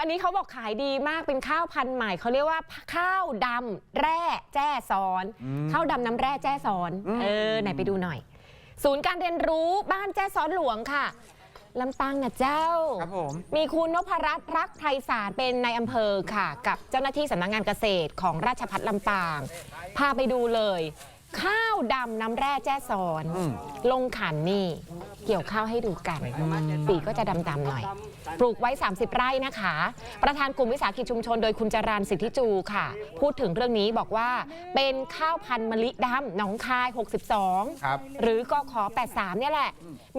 อันนี้เขาบอกขายดีมากเป็นข้าวพันธุ์ใหม่เขาเรียกว่าข้าวดำแร่แจ้ซ้อนอืมข้าวดำน้ำแร่แจ้ซ้อนอืมเออไหนไปดูหน่อย ศูนย์การเรียนรู้บ้านแจ้ซ้อนหลวงค่ะลำปางนะเจ้า ครับผม มีคุณนพรัตน์รักไพศาลเป็นในายอำเภอค่ะ กับเจ้าหน้าที่สำนักงานเกษตรของราชพัฒลำปาง พาไปดูเลยข้าว ดำน้ำแร่แจ้ซ้อนอืมลงขันนี่ เกี่ยวข้าวให้ดูกันสีก็จะดำๆหน่อย ปลูกไว้ 30 ไร่นะคะ ประธานกลุ่มวิสาหกิจชุมชนโดยคุณจรันสิทธิจูค่ะ พูดถึงเรื่องนี้บอกว่าเป็นข้าวพันธุ์มะลิดำหนองคาย 62 ครับ หรือกขอ 83 เนี่ยแหละ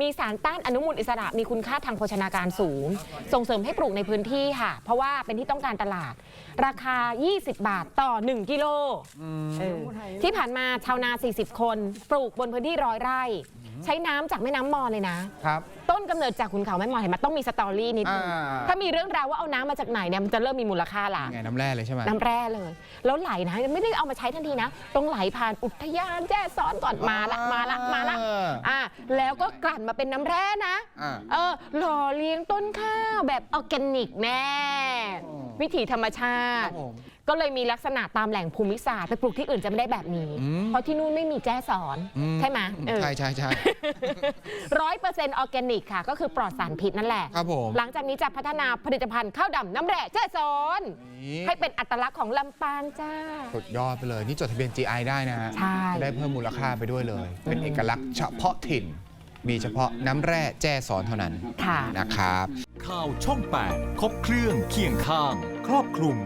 มีสารต้านอนุมูลอิสระมีคุณค่าทางโภชนาการสูง ส่งเสริมให้ปลูกในพื้นที่ค่ะ เพราะว่าเป็นที่ต้องการตลาด ราคา 20 บาทต่อ 1 กิโลเออที่ผ่านมาชาวนา 40คนปลูกบนพื้นที่ร้อยไร่ ใช้น้ำจากแม่น้ำมอญเลยนะ ครับ ต้นกำเนิดจากขุนเขาแม่มอญเห็นไหมต้องมีสตอรี่นิดนึงอ่า ถ้ามีเรื่องราวว่าเอาน้ำมาจากไหนเนี่ยมันจะเริ่มมีมูลค่าละไงน้ำแร่เลยใช่ไหม น้ำแร่เลย แล้วไหลนะไม่ได้เอามาใช้ทันทีนะ ต้องไหลผ่านอุทยานแจ้ซ้อนก่อนมาละมาละมาละเอออะแล้วก็กลั่นมาเป็นน้ำแร่นะ อ่า เออหล่อเลี้ยงต้นข้าวแบบออร์แกนิกแน่อ๋อวิถีธรรมชาครัติบผม ก็เลยมีลักษณะตามแหล่งภูมิศาสตร์ไปปลูกที่อื่นจะไม่ได้แบบนี้ อืม เพราะที่นู่นไม่มีแจ้สอน อืใช่ไหมเออ ใช่ใช่ใช่ ร้อยเปอร์เซ็นต์ออร์แกนิกค่ะ ก็คือปลอดสารพิษนั่นแหละ ครับผม หลังจากนี้จะพัฒนาผลิตภัณฑ์ข้าวดำน้ำแร่แจ้ซ้อน นี่ให้เป็นอัตลักษณ์ของลำปางจ้า สุดยอดไปเลย นี่จดทะเบียน GI ได้นะฮะใช่จะได้เพิ่มมูลค่าไปด้วยเลย เป็นเอกลักษณ์เฉพาะถิ่น มีเฉพาะน้ำแร่แจ้ซ้อนเท่านั้นค่ะ นะครับ ข่าวช่อง 8 ครบเครื่องเคียงข้าง ครอบคลุม